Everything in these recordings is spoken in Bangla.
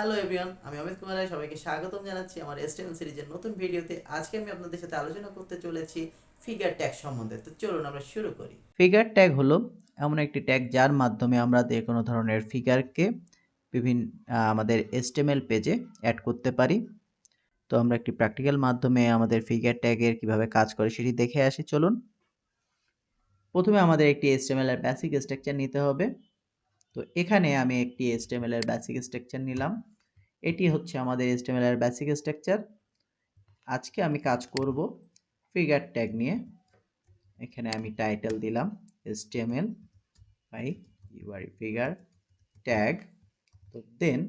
হ্যালো এভরিওয়ান আমি অমিত কুমার রায়, সবাইকে স্বাগতম জানাচ্ছি আমার এসটিএম সিরিজের নতুন ভিডিওতে। আজকে আমি আপনাদের সাথে আলোচনা করতে চলেছি ফিগার ট্যাগ সম্বন্ধে। তো চলুন আমরা শুরু করি। ফিগার ট্যাগ হলো এমন একটি ট্যাগ যার মাধ্যমে আমরা যে কোনো ধরনের ফিগারকে বিভিন্ন আমাদের এসটিএমএল পেজে অ্যাড করতে পারি। তো আমরা একটি প্র্যাকটিক্যাল মাধ্যমে আমাদের ফিগার ট্যাগের কীভাবে কাজ করে সেটি দেখে আসি। চলুন। প্রথমে আমাদের একটি এসটিএমএল এর বেসিক স্ট্রাকচার নিতে হবে। তো এখানে আমি একটি এসটিএমএল এর বেসিক স্ট্রাকচার নিলাম। এটি হচ্ছে আমাদের এসটিএমএল এর বেসিক স্ট্রাকচার আজকে আমি কাজ করব ফিগার ট্যাগ নিয়ে। এখানে আমি টাইটেল দিলাম html by your figure tag তো দেন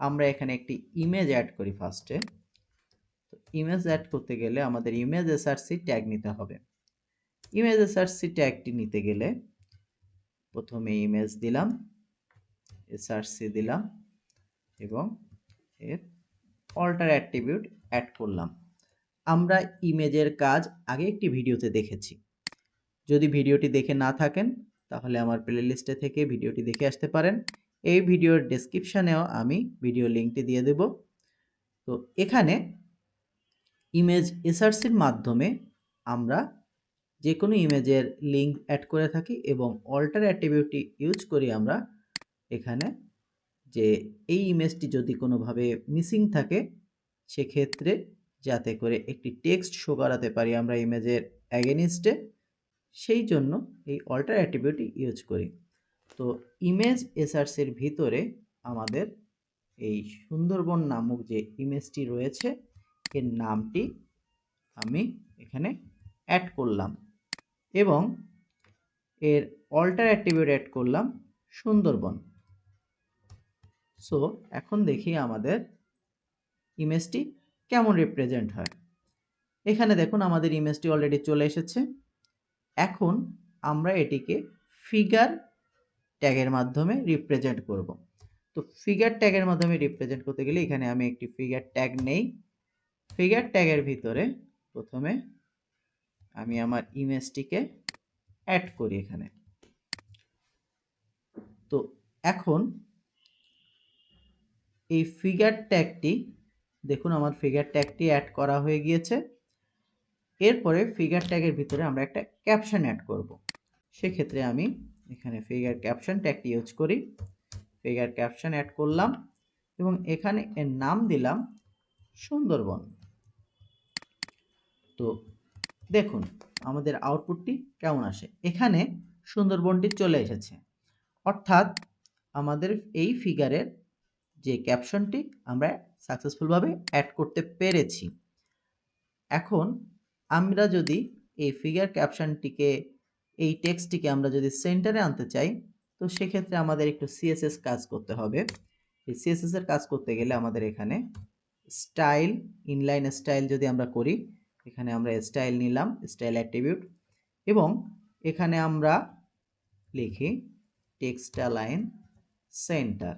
আমরা এখানে একটি ইমেজ অ্যাড করি ফার্স্টে তো ইমেজ অ্যাড করতে গেলে আমাদের ইমেজ এসআরসি ট্যাগ নিতে হবে। ইমেজ এসআরসি ট্যাগটি নিতে গেলে প্রথমে ইমেজ দিলাম। এসআরসি দিলাম এবং এর অল্টার অ্যাট্রিবিউট অ্যাড করলাম। আমরা ইমেজের কাজ আগে একটি ভিডিওতে দেখেছি। যদি ভিডিওটি দেখে না থাকেন, তাহলে আমার প্লেলিস্টে থেকে ভিডিওটি দেখে আসতে পারেন। এই ভিডিওর ডেসক্রিপশানেও আমি ভিডিও লিঙ্কটি দিয়ে দেব। তো এখানে ইমেজ এসআরসির মাধ্যমে আমরা যে কোনো ইমেজের লিঙ্ক অ্যাড করে থাকি এবং অল্টার অ্যাট্রিবিউটটি ইউজ করি আমরা এখানে যে এই ইমেজটি যদি কোনোভাবে মিসিং থাকে, সেক্ষেত্রে যাতে করে একটি টেক্সট শো করাতে পারি আমরা ইমেজের অ্যাগেনিস্টে, সেই জন্য এই অল্টার অ্যাট্রিবিউটটি ইউজ করি। তো ইমেজ এসআরসির ভিতরে আমাদের এই সুন্দরবন নামক যে ইমেজটি রয়েছে, এর নামটি আমি এখানে অ্যাড করলাম এবং এর অল্টার অ্যাট্রিবিউট অ্যাড করলাম সুন্দরবন। সো এখন দেখি আমাদের ইমেজটি কেমন রিপ্রেজেন্ট হয়। এখানে দেখুন আমাদের ইমেজটি অলরেডি চলে এসেছে। এখন আমরা এটিকে ফিগার ট্যাগের মাধ্যমে রিপ্রেজেন্ট করব। তো ফিগার ট্যাগের মাধ্যমে রিপ্রেজেন্ট করতে গেলে এখানে আমি একটি ফিগার ট্যাগ নেই। ফিগার ট্যাগের ভিতরে প্রথমে আমি আমার ইমেজটিকে অ্যাড করি এখানে। তো এখন এই ফিগার ট্যাগটি দেখুন আমার ফিগার ট্যাগটি অ্যাড করা হয়ে গিয়েছে। এরপরে ফিগার ট্যাগের ভিতরে আমরা একটা ক্যাপশন অ্যাড করব। সেক্ষেত্রে আমি এখানে ফিগার ক্যাপশন ট্যাগটি ইউজ করি। ফিগার ক্যাপশন অ্যাড করলাম এবং এখানে এর নাম দিলাম সুন্দরবন। তো দেখুন, আমাদের আউটপুটটি কেমন আসে? এখানে সুন্দরবনটি চলে এসেছে। অর্থাৎ আমাদের এই ফিগারের যে ক্যাপশনটি আমরা সাকসেসফুলভাবে অ্যাড করতে পেরেছি। এখন আমরা যদি এই ফিগার ক্যাপশনটিকে এই টেক্সটটিকে আমরা যদি সেন্টারে আনতে চাই, তো সেক্ষেত্রে আমাদের একটু সিএসএস কাজ করতে হবে। এই সিএসএস এর কাজ করতে গেলে আমাদের এখানে স্টাইল ইনলাইন স্টাইল যদি আমরা করি, এখানে আমরা স্টাইল নিলাম স্টাইল অ্যাট্রিবিউট এবং এখানে আমরা লিখি টেক্সটা লাইন সেন্টার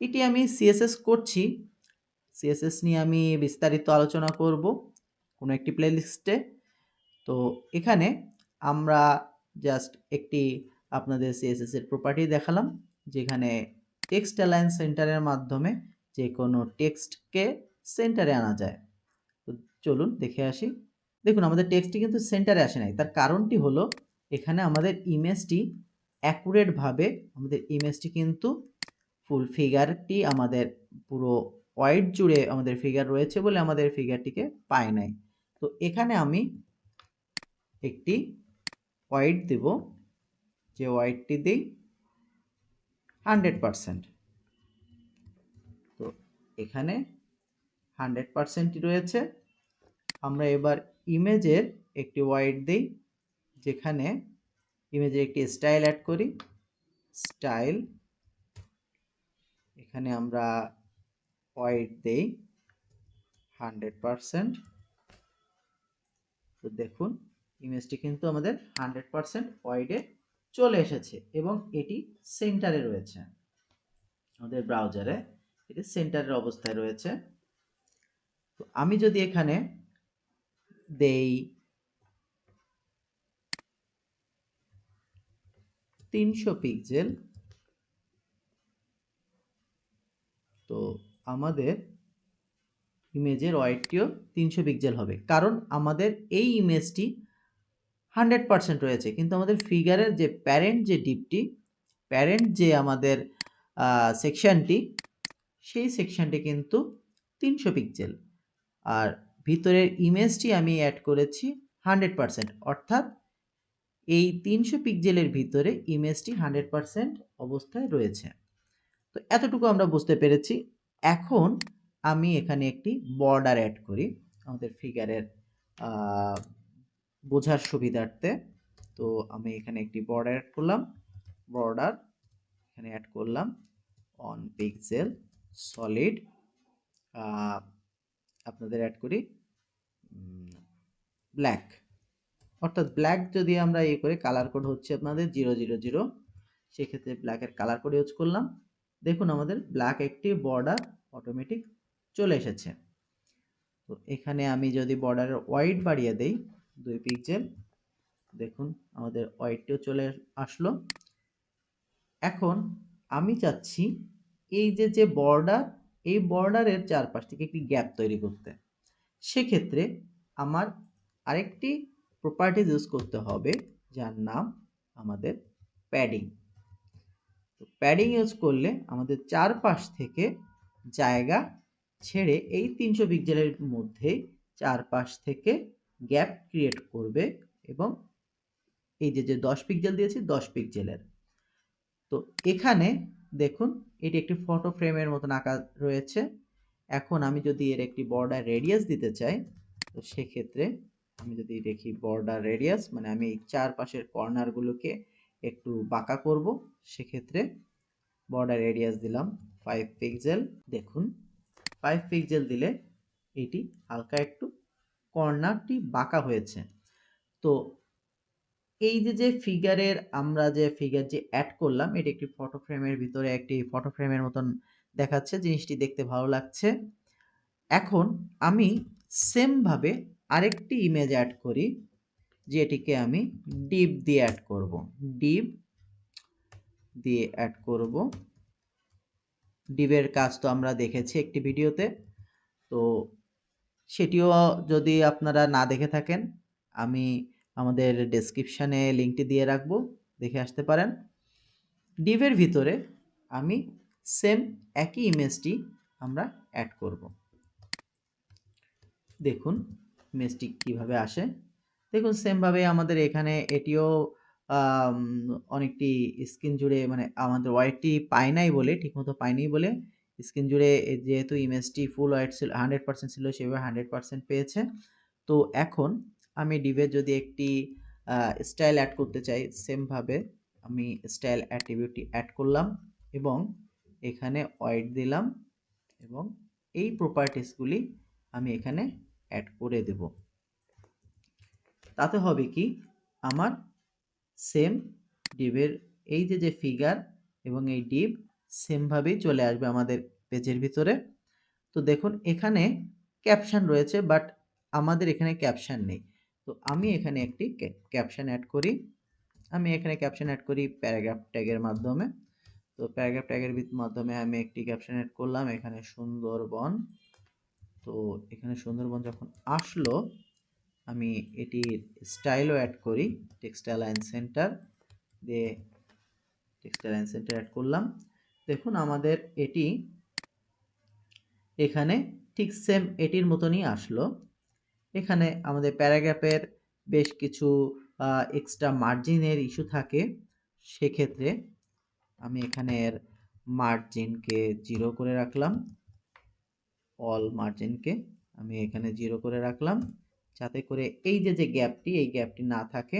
এটি আমি সিএসএস করছি। সিএসএস নিয়ে আমি বিস্তারিত আলোচনা করব কোনো একটি প্লেলিস্টে তো এখানে আমরা জাস্ট একটি আপনাদের সিএসএস এর প্রপার্টি দেখালাম, যেখানে টেক্সট অ্যালাইন সেন্টারের মাধ্যমে যে কোনো টেক্সটকে সেন্টারে আনা যায়। তো চলুন দেখে আসি। দেখুন, আমাদের টেক্সটটি কিন্তু সেন্টারে আসে নাই। তার কারণটি হলো, এখানে আমাদের ইমেজটি অ্যাকুরেটভাবে আমাদের ইমেজটি কিন্তু ফুল ফিগারটি আমাদের পুরো ওয়াইড জুড়ে আমাদের ফিগার রয়েছে বলে আমাদের ফিগারটিকে পাই নাই। তো এখানে আমি একটি ওয়াইড দেব, যে ওয়াইডটি দিই হান্ড্রেড পারসেন্ট তো এখানে হান্ড্রেড পারসেন্টই রয়েছে। আমরা এবার ইমেজের একটি ওয়াইড দিই, যেখানে ইমেজের একটি স্টাইল অ্যাড করি। স্টাইল এখানে আমরা ওয়াইড দেই হান্ড্রেড পারসেন্ট তো দেখুন ইমেজটি কিন্তু আমাদের হান্ড্রেড পারসেন্ট ওয়াইডে চলে এসেছে এবং এটি সেন্টারে রয়েছে। আমাদের ব্রাউজারে এটি সেন্টারের অবস্থায় রয়েছে। তো আমি যদি এখানে দেই তিনশো পিক্সেল আমাদের ইমেজের ওয়াইডটিও তিনশো পিক্সেল হবে। কারণ আমাদের এই ইমেজটি হান্ড্রেড পার্সেন্ট রয়েছে। কিন্তু আমাদের ফিগারের যে প্যারেন্ট যে ডিপটি প্যারেন্ট যে আমাদের সেকশনটি সেই সেকশনটি কিন্তু তিনশো পিক্সেল আর ভিতরের ইমেজটি আমি অ্যাড করেছি হান্ড্রেড পার্সেন্ট অর্থাৎ এই তিনশো পিক্সেলের ভিতরে ইমেজটি হান্ড্রেড পার্সেন্ট অবস্থায় রয়েছে। তো এতটুকু আমরা বুঝতে পেরেছি। এখন আমি এখানে একটি বর্ডার অ্যাড করি আমাদের ফিগারের বোঝার সুবিধার্থে। তো আমি এখানে একটি বর্ডার অ্যাড করলাম বর্ডার এখানে অ্যাড করলাম অন পিক্সেল সলিড আপনাদের অ্যাড করি ব্ল্যাক অর্থাৎ ব্ল্যাক যদি আমরা ইয়ে করে কালার কোড হচ্ছে আপনাদের জিরো জিরো জিরো সেক্ষেত্রে ব্ল্যাকের কালার কোড ইউজ করলাম। দেখুন আমাদের ব্ল্যাক একটি বর্ডার অটোমেটিক চলে এসেছে। তো এখানে আমি যদি বর্ডারের ওয়াইড বাড়িয়ে দেই, দুই পিক্সেল দেখুন আমাদের ওয়াইডটিও চলে আসলো। এখন আমি চাচ্ছি এই যে যে বর্ডার এই বর্ডারের চারপাশ থেকে একটি গ্যাপ তৈরি করতে। সেক্ষেত্রে আমার আরেকটি প্রপার্টিজ ইউজ করতে হবে, যার নাম আমাদের প্যাডিং তো প্যাডিং ইউজ করলে আমাদের চারপাশ থেকে জায়গা ছেড়ে এই তিনশো পিক্সেলের মধ্যে চারপাশ থেকে গ্যাপ ক্রিয়েট করবে এবং এই যে যে দশ পিক্সেল দিয়েছি, দশ পিক্সেলের তো এখানে দেখুন, এটি একটি ফটো ফ্রেমের মতন আকার রয়েছে। এখন আমি যদি এর একটি বর্ডার রেডিয়াস দিতে চাই, তো সেক্ষেত্রে আমি যদি দেখি বর্ডার রেডিয়াস মানে আমি এই চারপাশের কর্নারগুলোকে একটু বাঁকা করব। সেক্ষেত্রে বর্ডার রেডিয়াস দিলাম ফাইভ পিক্সেল দেখুন ফাইভ পিক্সেল দিলে এটি হালকা একটু কর্নারটি বাঁকা হয়েছে। তো এই যে যে ফিগারের আমরা যে ফিগার যে অ্যাড করলাম, এটি একটি ফটো ফ্রেমের ভিতরে একটি ফটো ফ্রেমের মতন দেখাচ্ছে, জিনিসটি দেখতে ভালো লাগছে। এখন আমি সেমভাবে আরেকটি ইমেজ অ্যাড করি। যেটিকে আমি ডিপ দিয়ে অ্যাড করব। ডিপ দিয়ে অ্যাড করব। ডিপের কাজ তো আমরা দেখেছি একটি ভিডিওতে। তো সেটিও যদি আপনারা না দেখে থাকেন, আমি আমাদের ডেসক্রিপশানে লিঙ্কটি দিয়ে রাখব, দেখে আসতে পারেন। ডিভের ভিতরে আমি সেম একই ইমেজটি আমরা অ্যাড করব। দেখুন ইমেজটি কীভাবে আসে। দেখুন সেমভাবে আমাদের এখানে এটিও অনেকটি স্ক্রিন জুড়ে মানে আমাদের ওয়াইটটি পায় নাই বলে, ঠিকমতো পায়নি বলে স্ক্রিন জুড়ে যেহেতু ইমেজটি ফুল হোয়াইট ছিল হান্ড্রেড পার্সেন্ট ছিল, সেভাবে হান্ড্রেড পার্সেন্ট পেয়েছে। তো এখন আমি ডিভে যদি একটি স্টাইল অ্যাড করতে চাই সেমভাবে আমি স্টাইল অ্যাট্রিবিউটটি অ্যাড করলাম এবং এখানে ওয়াইট দিলাম এবং এই প্রপার্টিসগুলি আমি এখানে অ্যাড করে দেব। তাতে হবে কি? আমার সেম ডিভের এই যে যে ফিগার এবং এই ডিভ সেমভাবেই চলে আসবে আমাদের পেজের ভিতরে। তো দেখুন, এখানে ক্যাপশন রয়েছে বাট আমাদের এখানে ক্যাপশন নেই। তো আমি এখানে একটি ক্যাপশন অ্যাড করি। আমি এখানে ক্যাপশন অ্যাড করি প্যারাগ্রাফ ট্যাগের মাধ্যমে। তো প্যারাগ্রাফ ট্যাগের মাধ্যমে আমি একটি ক্যাপশন অ্যাড করলাম, এখানে সুন্দরবন। তো এখানে সুন্দরবন যখন আসলো আমি এটির স্টাইলও অ্যাড করি টেক্সটাইল লাইন সেন্টার দিয়ে টেক্সটাইল লাইন সেন্টার অ্যাড করলাম। দেখুন আমাদের এটি এখানে ঠিক সেম এটির মতনই আসলো। এখানে আমাদের প্যারাগ্রাফের বেশ কিছু এক্সট্রা মার্জিনের ইস্যু থাকে। সেক্ষেত্রে আমি এখানের মার্জিনকে জিরো করে রাখলাম। অল মার্জিনকে আমি এখানে জিরো করে রাখলাম। যাতে করে এই যে যে গ্যাপটি, এই গ্যাপটি না থাকে,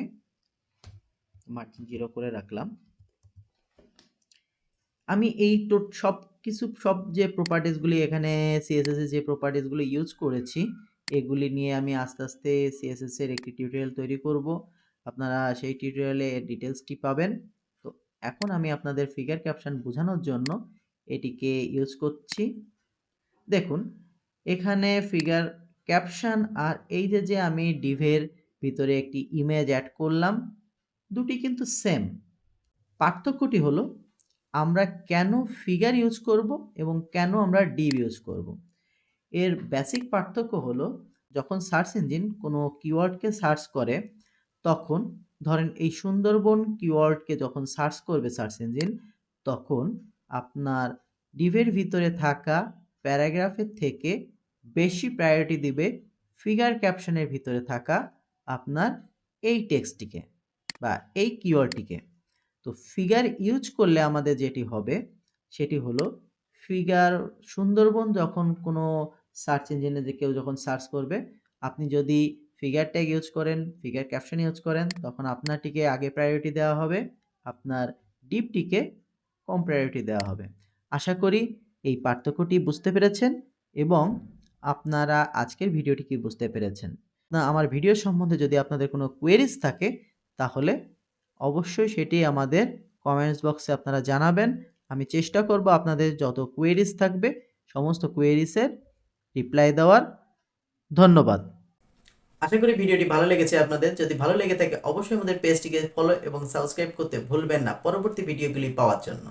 মার্জিন জিরো করে রাখলাম। আমি এই সব কিছু, সব যে প্রপার্টিসগুলি এখানে সিএসএস এর যে প্রপার্টিসগুলো ইউজ করেছি, এগুলি নিয়ে আমি আস্তে আস্তে সিএসএস এর একটি টিউটোরিয়াল তৈরি করব। আপনারা সেই টিউটোরিয়ালে ডিটেলসটি পাবেন। তো এখন আমি আপনাদের ফিগার ক্যাপশন বোঝানোর জন্য এটিকে ইউজ করছি। দেখুন, এখানে ফিগার ক্যাপশন আর এই যে যে আমি ডিভের ভিতরে একটি ইমেজ অ্যাড করলাম, দুটি কিন্তু সেম পার্থক্যটি হলো, আমরা কেন ফিগার ইউজ করব এবং কেন আমরা ডিভ ইউজ করব। এর বেসিক পার্থক্য হলো, যখন সার্চ ইঞ্জিন কোনো কিওয়ার্ডকে সার্চ করে, তখন ধরেন এই সুন্দরবন কিওয়ার্ডকে যখন সার্চ করবে সার্চ ইঞ্জিন তখন আপনার ডিভের ভিতরে থাকা প্যারাগ্রাফের থেকে বেশি প্রায়োরিটি দিবে ফিগার ক্যাপশনের ভিতরে থাকা আপনার এই টেক্সটটিকে বা এই কিওয়ার্ডটিকে তো ফিগার ইউজ করলে আমাদের যেটি হবে, সেটি হলো ফিগার সুন্দরবন যখন কোনো সার্চ ইঞ্জিনে যে কেউ যখন সার্চ করবে, আপনি যদি ফিগার ট্যাগ ইউজ করেন ফিগার ক্যাপশন ইউজ করেন, তখন আপনারটিকে আগে প্রায়োরিটি দেওয়া হবে, আপনার ডিপটিকে কম প্রায়োরিটি দেওয়া হবে। আশা করি এই পার্থক্যটি বুঝতে পেরেছেন এবং আপনারা আজকের ভিডিওটি কি বুঝতে পেরেছেন? না, আমার ভিডিও সম্বন্ধে যদি আপনাদের কোনো কোয়েরিজ থাকে, তাহলে অবশ্যই সেটি আমাদের কমেন্টস বক্সে আপনারা জানাবেন। আমি চেষ্টা করব আপনাদের যত কোয়েরিজ থাকবে, সমস্ত কোয়েরিজের রিপ্লাই দেওয়ার। ধন্যবাদ। আশা করি ভিডিওটি ভালো লেগেছে আপনাদের। যদি ভালো লেগে থাকে, অবশ্যই আমাদের পেজটিকে ফলো এবং সাবস্ক্রাইব করতে ভুলবেন না। পরবর্তী ভিডিওগুলি পাওয়ার জন্য।